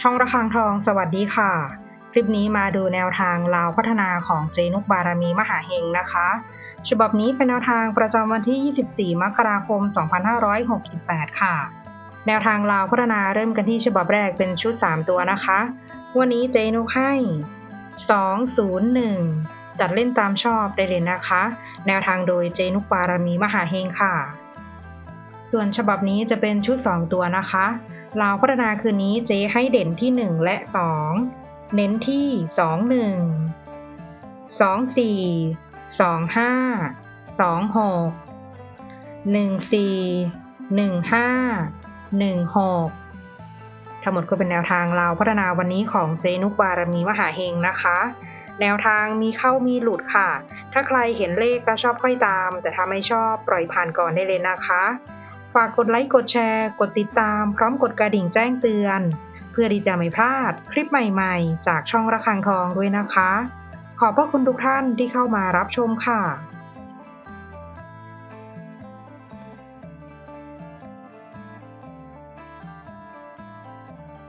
ช่องระฆังทองสวัสดีค่ะ คลิปนี้มาดูแนวทางลาวพัฒนาของเจนุกบารมีมหาเฮงนะคะ ฉบับนี้เป็นแนวทางประจำวันที่ 24 มกราคม 2568 ค่ะ แนวทางลาวพัฒนาเริ่มกันที่ฉบับแรกเป็นชุด 3 ตัวนะคะ วันนี้เจนุกให้ 201 จัดเล่นตามชอบได้เลยนะคะ แนวทางโดยเจนุกบารมีมหาเฮงค่ะ ส่วนฉบับนี้จะเป็นชุด 2 ตัวนะคะ ลาวพัฒนาคืนนี้เจ๊ให้เด่นที่ 1 และ 2 เน้นที่ 2 1 2 4 2 5 2 6 1 4 1 5 1 6 ทั้งหมดก็เป็นแนวทางลาวพัฒนาวันนี้ของเจนุกบารมีมหาเฮงนะคะ แนวทางมีเข้ามีหลุดค่ะ ถ้าใครเห็นเลขก็ชอบค่อยตาม แต่ถ้าไม่ชอบปล่อยผ่านก่อนได้เลยนะคะ ฝากกดไลค์กดแชร์ กดติดตาม พร้อมกดกระดิ่งแจ้งเตือน เพื่อที่จะไม่พลาดคลิปใหม่ๆ จากช่องระฆังทองด้วยนะคะ ขอบพระคุณทุกท่านที่เข้ามารับชมค่ะ